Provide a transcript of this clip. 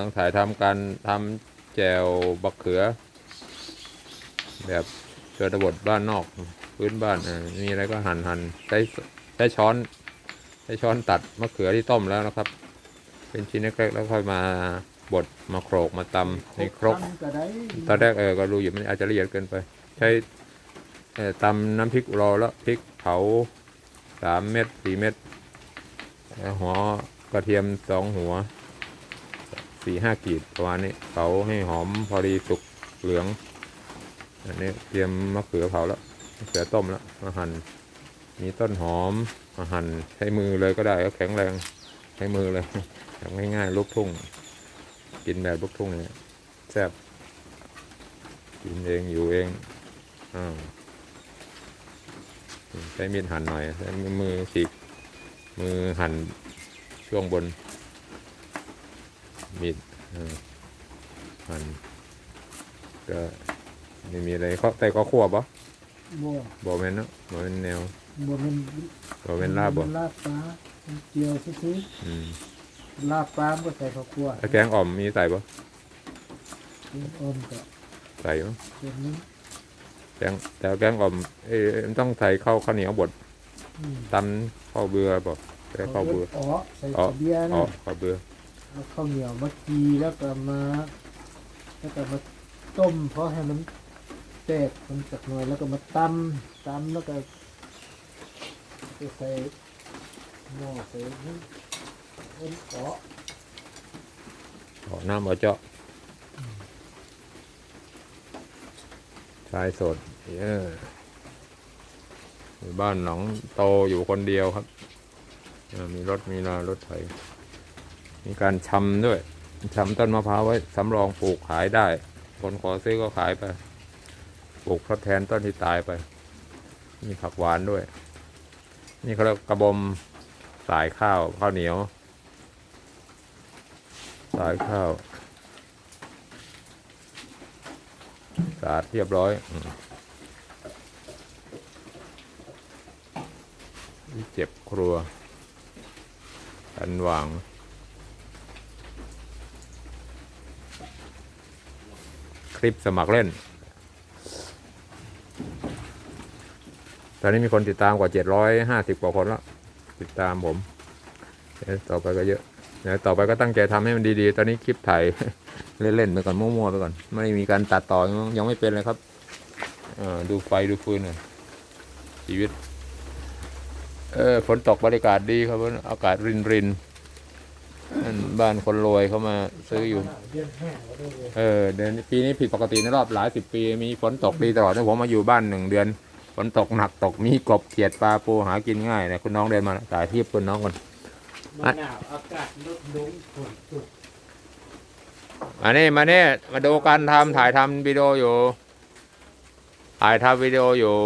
ต้องถ่ายทำการทำแจวบักเขือ แบบชนบทบ้านนอกพื้นบ้านอ่ามีอะไรก็หั่นหั่นใช้ใช้ช้อนใช้ช้อนตัดมะเขือที่ต้มแล้วนะครับ เป็นชิ้นเล็กๆแล้วค่อยมาบดมาโขลกมาตำในครกตอนแรกเออก็รู้อยู่มันอาจจะละเอียดเกินไป ใช้ตำน้ำพริกรอแล้วพริกเผาสามเม็ดสี่เม็ดหัวกระเทียมสองหัว สี่ห้ากีดประมาณนี้เผาให้หอมพอดีสุกเหลือง อันนี้เตรียมมะเขือเผาแล้วมะเขือต้มแล้วมาหั่นมีต้นหอมมาหั่นใช้มือเลยก็ได้ก็แข็งแรงใช้มือเลยทำง่ายๆลูกทุ่ง กินแบบลูกทุ่งเนี่ยแซ่บกินเองอยู่เองอาใช้มีดหั่นหน่อยใช้มือฉีกมือหั่นช่วงบน มีดอ่าหั่นก็ไม่มีอะไรเขาแต่ก็ขั่วปะบ่บ่แม่นเนาะบ่แม่นแนวบ่แมันบ่แม่นลาบบ่มันลาบปลามันเจียวซื้ออืมๆลาบปลามันก็ใส่ข้าวคั่วแล้วแกงอ่อมมีใส่ปะอมก็ใส่ปะเป็นนี้แกงแต่แกงอ่อมเอ้ยมันต้องใส่ข้าวข้าวเหนียวบดอืมตำข้าวเบื่อบ่ใส่ข้าวเบื่ออ๋อใส่อ๋อเบียร์อ๋อนะข้าวเบื่อ แล้วข้าวเหนียวมากีแล้วก็มาแล้วก็มาต้มเพราะให้มันแตกมันสักหน่อยแล้วก็มาตำตำแล้วก็ใส่หม้อใส่นี่เอ็นอ๋อขอน้ำเอาเจาะชายสดเอออยู่บ้านหนองโตอยู่คนเดียวครับ มีรถมีลารถไถ มีการชำด้วยชำต้นมะพร้าวไว้สำรองปลูกขายได้ คนขอซื้อก็ขายไป ปลูกทดแทนต้นที่ตายไป มีผักหวานด้วย นี่เขาเรียกกระบมสายข้าวข้าวเหนียว สายข้าวสะอาดเรียบร้อยอเจ็บครัวกันวาง คลิปสมัครเล่น ตอนนี้มีคนติดตามกว่า750กว่าคนแล้ว ติดตามผมเดี๋ยวต่อไปก็เยอะเดี๋ยวต่อไปก็ตั้งใจทำให้มันดีๆ ตอนนี้คลิปถ่ายเล่นๆไปก่อนมั่วๆไปก่อน ไม่มีการตัดต่อยังยังไม่เป็นเลยครับอดูไฟดูฟืนหน่อยชีวิต เออฝนตกบรรยากาศดีครับ อากาศรินรินๆนั่น บ้านคนรวยเขามาซื้ออยู่เดือนห้าก็ได้เลยเออ เดือนปีนี้ผิดปกติในรอบหลายสิบปี มีฝนตกดีตลอดนะผมมาอยู่บ้านหนึ่งเดือนฝนตกหนักตกมีกบเขียดปลาปูหากินง่ายนะคุณน้องเดินมาถ่ายที่คุณน้องก่อนมะนาวอากาศลดลงฝนตกมานี่มานี่มาดูการทำถ่ายทำวิดีโออยู่ถ่ายทำวิดีโออยู่